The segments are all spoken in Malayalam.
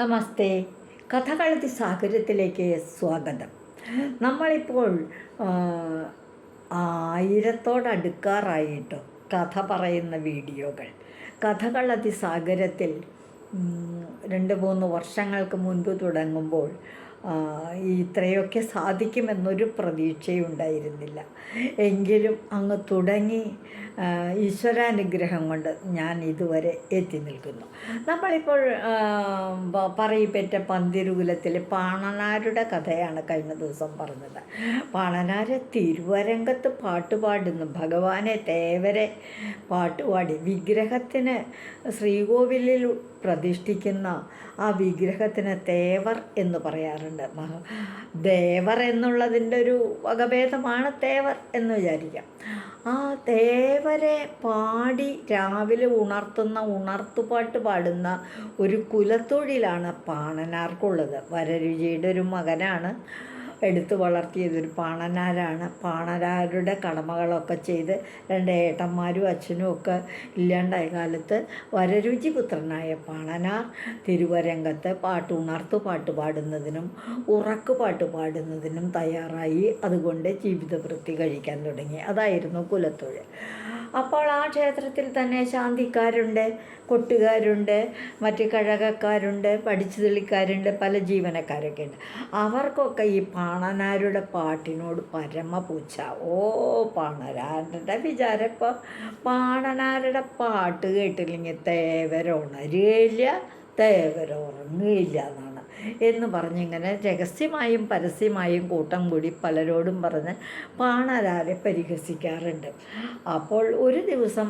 നമസ്തേ. കഥകളത്തി സാഗരത്തിലേക്ക് സ്വാഗതം. നമ്മളിപ്പോൾ ആയിരത്തോടടുക്കാറായിട്ടോ കഥ പറയുന്ന വീഡിയോകൾ. കഥകളതി സാഗരത്തിൽ രണ്ട് മൂന്ന് വർഷങ്ങൾക്ക് മുൻപ് തുടങ്ങുമ്പോൾ ഇത്രയൊക്കെ സാധിക്കുമെന്നൊരു പ്രതീക്ഷയുണ്ടായിരുന്നില്ല. എങ്കിലും അങ്ങ് തുടങ്ങി ഈശ്വരാനുഗ്രഹം കൊണ്ട് ഞാൻ ഇതുവരെ എത്തി നിൽക്കുന്നു. നമ്മളിപ്പോൾ പറയിപ്പറ്റ പന്തിരുകുലത്തിലെ പാണനാരുടെ കഥയാണ് കഴിഞ്ഞ ദിവസം പറഞ്ഞത്. പാണനാര് തിരുവരംഗത്ത് പാട്ടുപാടുന്നു ഭഗവാനെ തേവരെ പാട്ടുപാടി വിഗ്രഹത്തിന് ശ്രീകോവിലിൽ പ്രതിഷ്ഠിക്കുന്ന ആ വിഗ്രഹത്തിന് തേവർ എന്ന് പറയാറുണ്ട്. മഹ- ദേവർ എന്നുള്ളതിന്റെ ഒരു വകഭേദമാണ് തേവർ എന്ന് വിചാരിക്കാം. ആ തേവരെ പാടി രാവിലെ ഉണർത്തുന്ന ഉണർത്തുപാട്ട് പാടുന്ന ഒരു കുലത്തൊഴിലാണ് പാണനാർക്കുള്ളത്. വരരുചിയുടെ ഒരു മകനാണ് എടുത്തു വളർത്തിയതൊരു പാണനാരാണ്. പാണനാരുടെ കടമകളൊക്കെ ചെയ്ത് രണ്ട് ഏട്ടന്മാരും അച്ഛനും ഒക്കെ ഇല്ലാണ്ടായ കാലത്ത് വരരുചി പുത്രനായ പാണനാർ തിരുവരംഗത്ത് പാട്ട് ഉണർത്തു പാട്ട് പാടുന്നതിനും ഉറക്കു പാട്ട് പാടുന്നതിനും തയ്യാറായി. അതുകൊണ്ട് ജീവിതവൃത്തി കഴിക്കാൻ തുടങ്ങി. അതായിരുന്നു കുലത്തൊഴിൽ. അപ്പോൾ ആ ക്ഷേത്രത്തിൽ തന്നെ ശാന്തിക്കാരുണ്ട് കൊട്ടുകാരുണ്ട് മറ്റ് കഴകക്കാരുണ്ട് പഠിച്ചു തെളിക്കാരുണ്ട് പല ജീവനക്കാരൊക്കെ ഉണ്ട്. അവർക്കൊക്കെ ഈ പാണനാരുടെ പാട്ടിനോട് പരമപൂച്ച. ഓ പാണനാരുടെ വിചാരം ഇപ്പോൾ പാണനാരുടെ പാട്ട് കേട്ടില്ലെങ്കിൽ തേവര ഉണരുകയില്ല തേവര ഉറങ്ങുകയില്ല എന്നാണ് എന്ന് പറഞ്ഞിങ്ങനെ രഹസ്യമായും പരസ്യമായും കൂട്ടം കൂടി പലരോടും പറഞ്ഞ് പാണരാരെ പരിഹസിക്കാറുണ്ട്. അപ്പോൾ ഒരു ദിവസം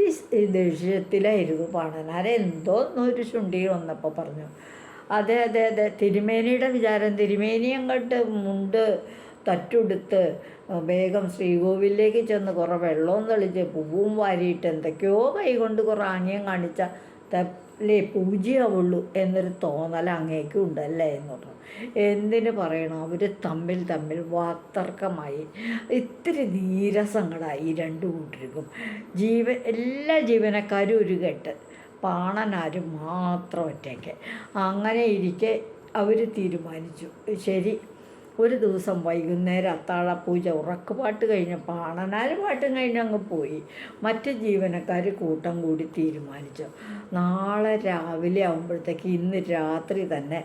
ദേഷ്യത്തിലായിരുന്നു പാണനാരെ എന്തോ ഒരു ചുണ്ടി വന്നപ്പോൾ പറഞ്ഞു അതെ അതെ അതെ. തിരുമേനിയുടെ വിചാരം തിരുമേനി അങ്ങോട്ട് മുണ്ട് തറ്റുടുത്ത് വേഗം ശ്രീകോവിലേക്ക് ചെന്ന് കുറേ വെള്ളവും തെളിച്ച് പൂവും വാരിയിട്ട് എന്തൊക്കെയോ കൈകൊണ്ട് കുറേ ആംഗ്യം കാണിച്ച തല്ലേ പൂജയാവുള്ളൂ എന്നൊരു തോന്നൽ അങ്ങേക്കും ഉണ്ടല്ലേ എന്ന് പറഞ്ഞു. എന്തിന് പറയണം? അവർ തമ്മിൽ തമ്മിൽ വാക്തർക്കമായി. ഇത്തിരി നീരസങ്ങളായി രണ്ടു കൂട്ടർക്കും. ജീവ എല്ലാ ജീവനക്കാരും ഒരു കെട്ട് പാണനാരും മാത്രം ഒറ്റയ്ക്ക്. അങ്ങനെ ഇരിക്കെ അവർ തീരുമാനിച്ചു. ശരി ഒരു ദിവസം വൈകുന്നേരം അത്താഴ പൂജ ഉറക്കുപാട്ട് കഴിഞ്ഞ് പാണനാര് പാട്ടും കഴിഞ്ഞ് അങ്ങ് പോയി. മറ്റ് ജീവനക്കാർ കൂട്ടം കൂടി തീരുമാനിച്ചു. നാളെ രാവിലെ ആകുമ്പോഴത്തേക്ക് ഇന്ന് രാത്രി തന്നെ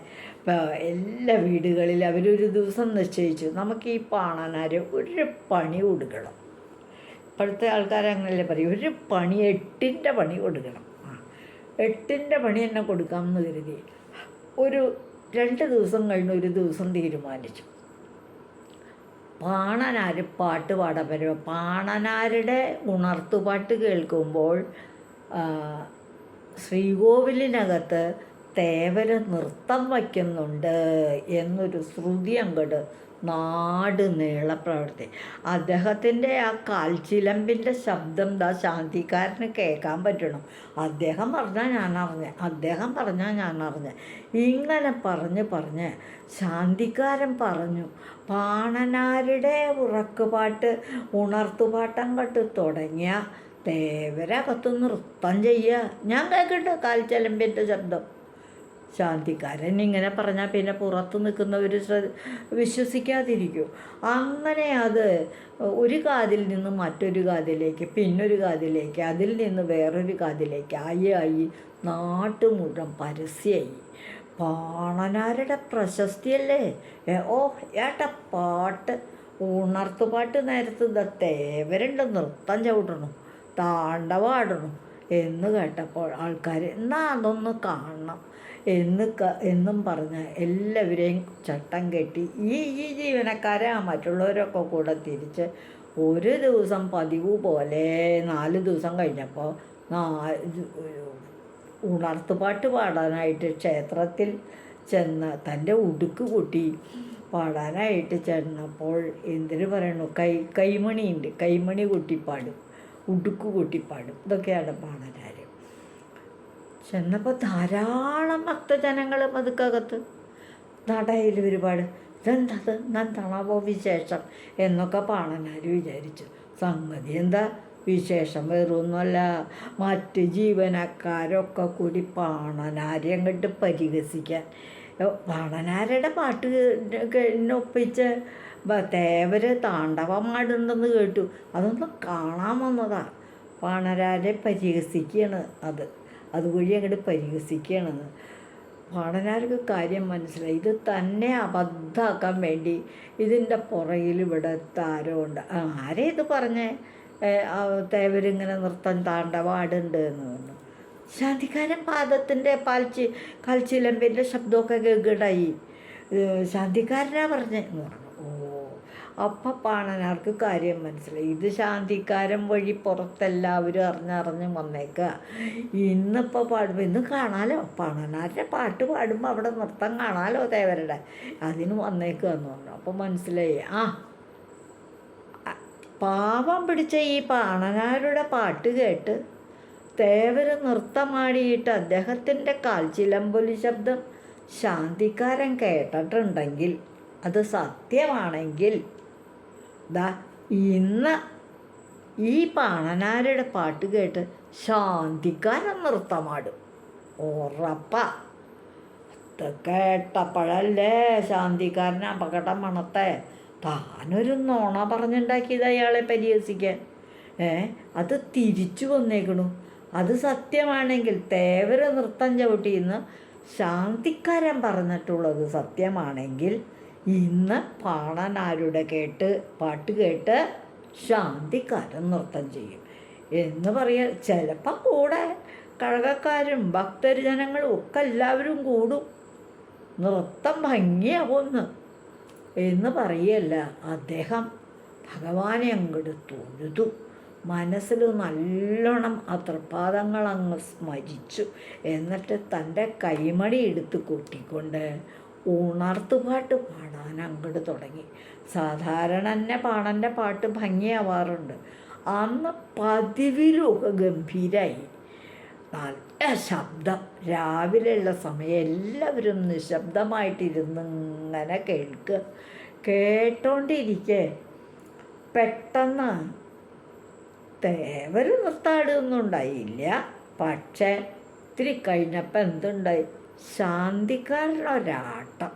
എല്ലാ വീടുകളിലും അവരൊരു ദിവസം നിശ്ചയിച്ചു. നമുക്ക് ഈ പാണനാര് ഒരു പണി കൊടുക്കണം. ഇപ്പോഴത്തെ ആൾക്കാർ അങ്ങനെയല്ലേ പറയും ഒരു പണി എട്ടിന്റെ പണി കൊടുക്കണം. എട്ടിന്റെ പണി തന്നെ കൊടുക്കാമെന്ന് കരുതി. ഒരു രണ്ട് ദിവസം കഴിഞ്ഞ് ഒരു ദിവസം തീരുമാനിച്ചു. പാണനാര് പാട്ട് പറ്റുമോ പാണനാരുടെ ഉണർത്തുപാട്ട് കേൾക്കുമ്പോൾ ശ്രീകോവിലിനകത്ത് തേവര നൃത്തം വയ്ക്കുന്നുണ്ട് എന്നൊരു ശ്രുതി അങ്ങോട്ട് നാട് നീള പ്രവർത്തി അദ്ദേഹത്തിന്റെ ആ കാൽച്ചിലമ്പിന്റെ ശബ്ദം ദാ ശാന്തിക്കാരന് കേൾക്കാൻ പറ്റണം. അദ്ദേഹം പറഞ്ഞാൽ ഞാൻ അറിഞ്ഞ. അദ്ദേഹം പറഞ്ഞാൽ ഞാൻ അറിഞ്ഞ. ഇങ്ങനെ പറഞ്ഞ് പറഞ്ഞ് ശാന്തിക്കാരൻ പറഞ്ഞു പാണനാരുടെ ഉറക്കുപാട്ട് ഉണർത്തുപാട്ടം കട്ട് തുടങ്ങിയ തേവരകത്ത് നൃത്തം ചെയ്യുക ഞാൻ കേൾക്കട്ടെ കാൽച്ചലമ്പിന്റെ ശബ്ദം. ശാന്തിക്കാരൻ ഇങ്ങനെ പറഞ്ഞാൽ പിന്നെ പുറത്ത് നിൽക്കുന്നവർ വിശ്വസിക്കാതിരിക്കും. അങ്ങനെ അത് ഒരു കാതിൽ നിന്ന് മറ്റൊരു കാതിലേക്ക് പിന്നൊരു കാതിലേക്ക് അതിൽ നിന്ന് വേറൊരു കാതിലേക്ക് ആയി ആയി നാട്ടു മുഴുവൻ പരസ്യമായി പാണനാരുടെ പ്രശസ്തിയല്ലേ? ഓ ഏട്ട പാട്ട് ഉണർത്തുപാട്ട് നേരത്ത് ദത്തേവരുണ്ട് നൃത്തം ചവിട്ടണം താണ്ടവാടണം എന്ന് കേട്ടപ്പോൾ ആൾക്കാർ എന്നാ അതൊന്ന് കാണണം. എന്ന് എന്നും പറഞ്ഞ് എല്ലാവരെയും ചട്ടം കെട്ടി ഈ ഈ ജീവനക്കാരെ മറ്റുള്ളവരൊക്കെ കൂടെ തിരിച്ച് ഒരു ദിവസം പതിവ് പോലെ നാല് ദിവസം കഴിഞ്ഞപ്പോൾ ഉണർത്തുപാട്ട് പാടാനായിട്ട് ക്ഷേത്രത്തിൽ ചെന്ന് തന്റെ ഉടുക്ക് കൂട്ടി പാടാനായിട്ട് ചെന്നപ്പോൾ എന്തിനു പറയണു? കൈ കൈമണിയുണ്ട്. കൈമണി കൂട്ടിപ്പാടും ഉടുക്ക് കൂട്ടിപ്പാടും ഇതൊക്കെയാണ് പാണനാര് ചെന്നപ്പോൾ ധാരാളം ഭക്തജനങ്ങൾ മതുക്കകത്ത് നടയിൽ ഒരുപാട്. ഇതെന്തത്? എന്താണ് വിശേഷം? എന്നൊക്കെ പാണനാർ വിചാരിച്ചു. സംഗതി എന്താ? വിശേഷം വേറൊന്നുമല്ല. മറ്റ് ജീവനക്കാരൊക്കെ കൂടി പാണനാരെ അങ്ങോട്ട് പരിഹസിക്കാൻ. പാണനാരുടെ പാട്ട് ഒപ്പിച്ച് തേവര് താണ്ഡവമാടുണ്ടെന്ന് കേട്ടു. അതൊന്ന് കാണാൻ പാണരാരെ പരിഹസിക്കുകയാണ് അത്. അതുവഴി അങ്ങോട്ട് പരിഹസിക്കുകയാണെന്ന്. പാടനാർക്ക് കാര്യം മനസ്സിലായി. ഇത് തന്നെ അബദ്ധമാക്കാൻ വേണ്ടി ഇതിന്റെ പുറകിൽ ഇവിടെ താരമുണ്ട്. ആരാ ഇത് പറഞ്ഞേ? തേവരിങ്ങനെ നൃത്തം താണ്ടവാടുണ്ട് എന്ന് പറഞ്ഞു. ശാന്തിക്കാരൻ പാദത്തിന്റെ പാൽച്ചി കാൽച്ചിലമ്പിന്റെ ശബ്ദമൊക്കെ കേൾക്കടായി ശാന്തിക്കാരനാ പറഞ്ഞു ഓ അപ്പം പാണനാർക്ക് കാര്യം മനസ്സിലായി. ഇത് ശാന്തിക്കാരൻ വഴി പുറത്തെല്ലാവരും അറിഞ്ഞറിഞ്ഞ് വന്നേക്കുക ഇന്നിപ്പോൾ പാടുമ്പോൾ ഇന്ന് കാണാലോ? പാണനാരുടെ പാട്ട് പാടുമ്പോൾ അവിടെ നൃത്തം കാണാലോ ദേവരുടെ? അതിന് വന്നേക്കുക എന്ന് പറഞ്ഞു. അപ്പോൾ മനസ്സിലായി. ആ പാവം പിടിച്ച ഈ പാണനാരുടെ പാട്ട് കേട്ട് തേവര് നൃത്തമാടിയിട്ട് അദ്ദേഹത്തിന്റെ കാൽച്ചിലമ്പൊലി ശബ്ദം ശാന്തിക്കാരൻ കേട്ടിട്ടുണ്ടെങ്കിൽ അത് സത്യമാണെങ്കിൽ ദാ ഇന്ന് ഈ പാണനാരുടെ പാട്ട് കേട്ട് ശാന്തിക്കാരൻ നൃത്തമാടും. ഉറപ്പ. അത് കേട്ടപ്പോഴല്ലേ ശാന്തിക്കാരൻ അപകടം മണത്തെ താനൊരു നോണ പറഞ്ഞുണ്ടാക്കിയത് അയാളെ പരിഹസിക്കാൻ. ഏ അത് തിരിച്ചു വന്നേക്കണു. അത് സത്യമാണെങ്കിൽ തേവര നൃത്തം ചവിട്ടിയെന്ന് ശാന്തിക്കാരൻ പറഞ്ഞിട്ടുള്ളത് സത്യമാണെങ്കിൽ ഇന്ന് പാടാനാരുടെ കേട്ട് പാട്ട് കേട്ട് ശാന്തിക്കാരൻ നൃത്തം ചെയ്യും. എന്ന് പറയാ ചിലപ്പം കൂടെ കഴകക്കാരും ഭക്തജനങ്ങളും ഒക്കെ എല്ലാവരും കൂടും. നൃത്തം ഭംഗിയാവുമെന്ന് എന്ന് പറയല്ല അദ്ദേഹം ഭഗവാനെ അങ്ങോട്ട് തൊഴുതു. മനസ്സിൽ നല്ലോണം ആ അങ്ങ് സ്മരിച്ചു എന്നിട്ട് തന്റെ കൈമണി എടുത്ത് കൊട്ടിക്കൊണ്ട് ഉണർത്തുപാട്ട് പാടാൻ അങ്ങോട്ട് തുടങ്ങി. സാധാരണ തന്നെ പാണന്റെ പാട്ട് ഭംഗിയാവാറുണ്ട്. അന്ന് പതിവിലൊക്കെ ഗംഭീരായി. നല്ല ശബ്ദം. രാവിലെയുള്ള സമയം എല്ലാവരും നിശബ്ദമായിട്ടിരുന്ന് ഇങ്ങനെ കേൾക്കുക കേട്ടോണ്ടിരിക്കെ. പെട്ടെന്ന് തേവര് നിർത്താടൊന്നും ഉണ്ടായില്ല. പക്ഷേ ഇത്തിരി കഴിഞ്ഞപ്പോൾ എന്തുണ്ടായി? ശാന്തിക്കാരനൊരാട്ടം.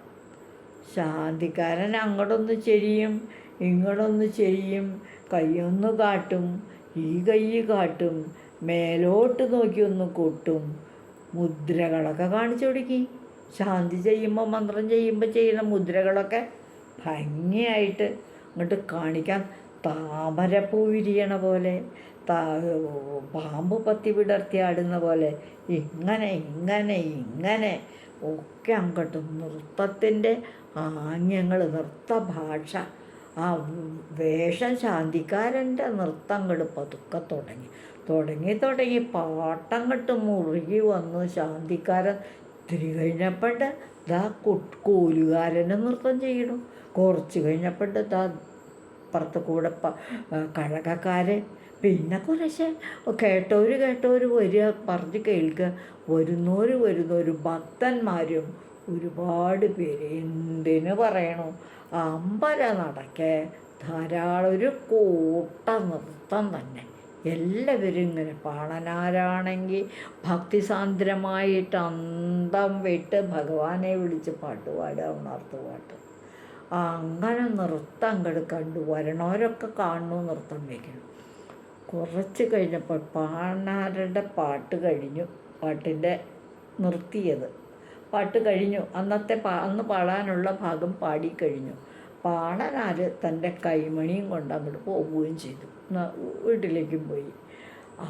ശാന്തിക്കാരൻ അങ്ങോട്ടൊന്ന് ചെരിയും ഇങ്ങോട്ടൊന്ന് ചെരിയും കൈയൊന്ന് കാട്ടും ഈ കൈ കാട്ടും മേലോട്ട് നോക്കി ഒന്ന് കൊട്ടും. മുദ്രകളൊക്കെ കാണിച്ചു കൊടുക്കി. ശാന്തി ചെയ്യുമ്പോൾ മന്ത്രം ചെയ്യുമ്പോൾ ചെയ്യുന്ന മുദ്രകളൊക്കെ ഭംഗിയായിട്ട് അങ്ങോട്ട് കാണിക്കാൻ താമരപ്പൂ വിരിയണ പോലെ പാമ്പ് പത്തി വിടർത്തി ആടുന്ന പോലെ ഇങ്ങനെ ഇങ്ങനെ ഇങ്ങനെ ഒക്കെ അങ്ങോട്ട് നൃത്തത്തിന്റെ ആംഗ്യങ്ങൾ നൃത്ത ഭാഷ ആ വേഷം ശാന്തിക്കാരന്റെ നൃത്തങ്ങൾ പതുക്കെ തുടങ്ങി. തുടങ്ങി തുടങ്ങി പാട്ടങ്ങട്ട് മുറുകി വന്നു. ശാന്തിക്കാരൻ ഇത്തിരി കഴിഞ്ഞപ്പോണ്ട് ദാ കൂലുകാരന് നൃത്തം ചെയ്യണം. കുറച്ച് കഴിഞ്ഞപ്പോട്ട് ദാ പുറത്ത് കൂടെ പ കഴകക്കാരൻ പിന്നെ കുറേശ്ശെ കേട്ടവർ കേട്ടവർ വരിക പറഞ്ഞ് കേൾക്കുക വരുന്നവർ വരുന്നവർ ഭക്തന്മാരും ഒരുപാട് പേര്. എന്തിനു പറയണു? അമ്പല നടക്കെ. ധാരാളം ഒരു കൂട്ട നൃത്തം തന്നെ. എല്ലാവരും ഇങ്ങനെ പാണനാരാണെങ്കിൽ ഭക്തിസാന്ദ്രമായിട്ട് അന്തം വിട്ട് ഭഗവാനെ വിളിച്ച് പാട്ട് പാടുക ഉണർത്ത് പാട്ട്. അങ്ങനെ നൃത്തം അങ്ങോട്ട് കണ്ടു. വരണവരൊക്കെ കാണുന്നു നൃത്തം വയ്ക്കണം കുറച്ച് കഴിഞ്ഞപ്പോൾ പാണാരുടെ പാട്ട് കഴിഞ്ഞു പാട്ടിന്റെ നിർത്തിയത്. പാട്ട് കഴിഞ്ഞു. അന്നത്തെ പാ അന്ന് പാടാനുള്ള ഭാഗം പാടിക്കഴിഞ്ഞു പാണനാർ തന്റെ കൈമണിയും കൊണ്ട് അങ്ങോട്ട് പോവുകയും ചെയ്തു. വീട്ടിലേക്കും പോയി.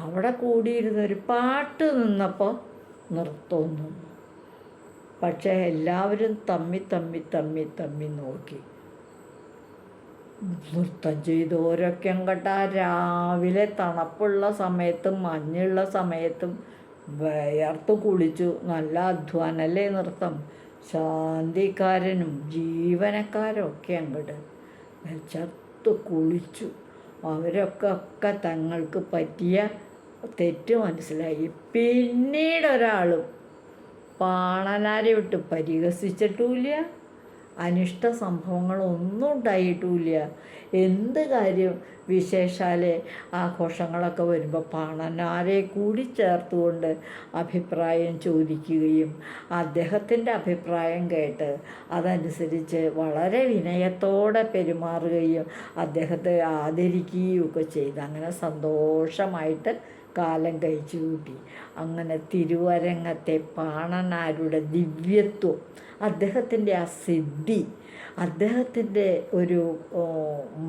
അവിടെ കൂടിയിരുന്നൊരു പാട്ട് നിന്നപ്പോൾ നിർത്തം നിന്നു പക്ഷേ എല്ലാവരും തമ്മി തമ്മി തമ്മി തമ്മി നോക്കി. നൃത്തം ചെയ്തോരൊക്കെ അങ്ങോട്ട് ആ രാവിലെ തണുപ്പുള്ള സമയത്തും മഞ്ഞുള്ള സമയത്തും വിയർത്ത് കുളിച്ചു. നല്ല അധ്വാനല്ലേ നൃത്തം. ശാന്തിക്കാരനും ജീവനക്കാരും ഒക്കെ അങ്ങോട്ട് ചത്ത് കുളിച്ചു. അവരൊക്കെ ഒക്കെ തങ്ങൾക്ക് പറ്റിയ തെറ്റ് മനസ്സിലായി. പിന്നീട് ഒരാളും പാണനാരെ വിട്ട് പരിഹസിച്ചിട്ടുമില്ല അനിഷ്ട സംഭവങ്ങളൊന്നും ഉണ്ടായിട്ടുമില്ല എന്ത് കാര്യം വിശേഷാലെ? ആഘോഷങ്ങളൊക്കെ വരുമ്പോൾ പാണനാരെ കൂടി ചേർത്തുകൊണ്ട് അഭിപ്രായം ചോദിക്കുകയും അദ്ദേഹത്തിന്റെ അഭിപ്രായം കേട്ട് അതനുസരിച്ച് വളരെ വിനയത്തോടെ പെരുമാറുകയും അദ്ദേഹത്തെ ആദരിക്കുകയും ഒക്കെ ചെയ്ത്. അങ്ങനെ സന്തോഷമായിട്ട് കാലം കഴിച്ചു കൂട്ടി. അങ്ങനെ തിരുവരങ്ങത്തെ പാണനാരുടെ ദിവ്യത്വം അദ്ദേഹത്തിന്റെ ആ സിദ്ധി അദ്ദേഹത്തിന്റെ ഒരു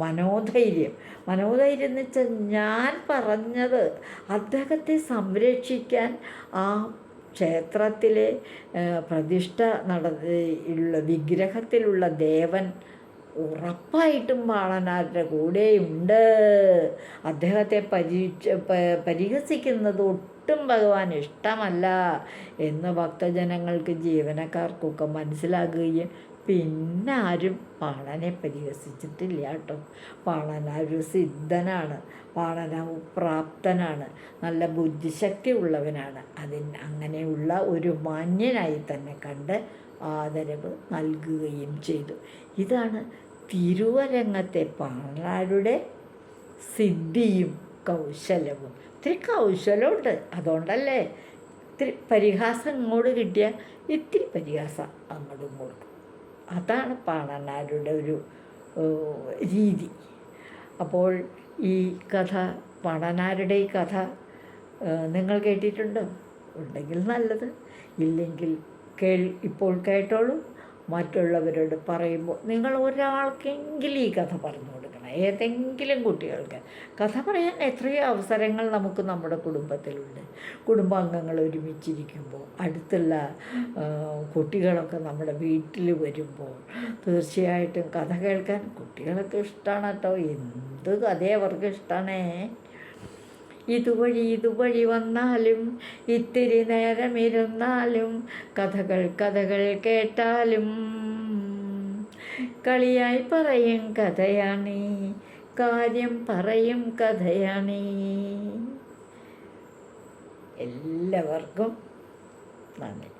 മനോധൈര്യം. മനോധൈര്യം എന്ന് വെച്ചാൽ ഞാൻ പറഞ്ഞത് അദ്ദേഹത്തെ സംരക്ഷിക്കാൻ ആ ക്ഷേത്രത്തിലെ പ്രതിഷ്ഠ നട വിഗ്രഹത്തിലുള്ള ദേവൻ ഉറപ്പായിട്ടും ബാളനാരുടെ കൂടെയുണ്ട്. അദ്ദേഹത്തെ പരീക്ഷ പരിഹസിക്കുന്നത് ഒട്ടും ഭഗവാൻ ഇഷ്ടമല്ല എന്ന് ഭക്തജനങ്ങൾക്ക് ജീവനക്കാർക്കൊക്കെ മനസ്സിലാകുകയും പിന്നെ ആരും പാളനെ പരിഹസിച്ചിട്ടില്ല കേട്ടോ. പാളന ഒരു സിദ്ധനാണ്. പാളന പ്രാപ്തനാണ്. നല്ല ബുദ്ധിശക്തി ഉള്ളവനാണ് അതിന് അങ്ങനെയുള്ള ഒരു മാന്യനായി തന്നെ കണ്ട് ആദരവ് നൽകുകയും ചെയ്തു. ഇതാണ് തിരുവരങ്ങത്തെ പാണാരുടെ സിദ്ധിയും കൗശലവും. ഇത്തിരി കൗശലമുണ്ട്. അതുകൊണ്ടല്ലേ ഇത്തിരി പരിഹാസം ഇങ്ങോട്ട് കിട്ടിയ ഇത്തിരി പരിഹാസം അങ്ങോട്ടും കൊടുക്കും അതാണ് പാണനാരുടെ ഒരു രീതി. അപ്പോൾ ഈ കഥ പാണനാരുടെ ഈ കഥ നിങ്ങൾ കേട്ടിട്ടുണ്ടോ? ഉണ്ടെങ്കിൽ നല്ലത്. ഇല്ലെങ്കിൽ കേൾ ഇപ്പോൾ കേട്ടോളൂ. മറ്റുള്ളവരോട് പറയുമ്പോൾ നിങ്ങൾ ഒരാൾക്കെങ്കിലും ഈ കഥ പറഞ്ഞു കൊടുക്കണം. ഏതെങ്കിലും കുട്ടികൾക്ക് കഥ പറയാൻ എത്രയോ അവസരങ്ങൾ നമുക്ക് നമ്മുടെ കുടുംബത്തിലുണ്ട്. കുടുംബാംഗങ്ങൾ ഒരുമിച്ചിരിക്കുമ്പോൾ അടുത്തുള്ള കുട്ടികളൊക്കെ നമ്മുടെ വീട്ടിൽ വരുമ്പോൾ തീർച്ചയായിട്ടും കഥ കേൾക്കാൻ കുട്ടികളൊക്കെ ഇഷ്ടമാണ് കേട്ടോ. എന്ത് കഥയെ അവർക്ക് ഇഷ്ടമാണേ ഇതുവഴി ഇതുവഴി വന്നാലും ഇത്തിരി നേരമിരുന്നാലും കഥകൾ കഥകൾ കേട്ടാലും കളിയായി പറയും കഥയാണീ കാര്യം പറയും കഥയാണീ. എല്ലാവർക്കും നന്ദി.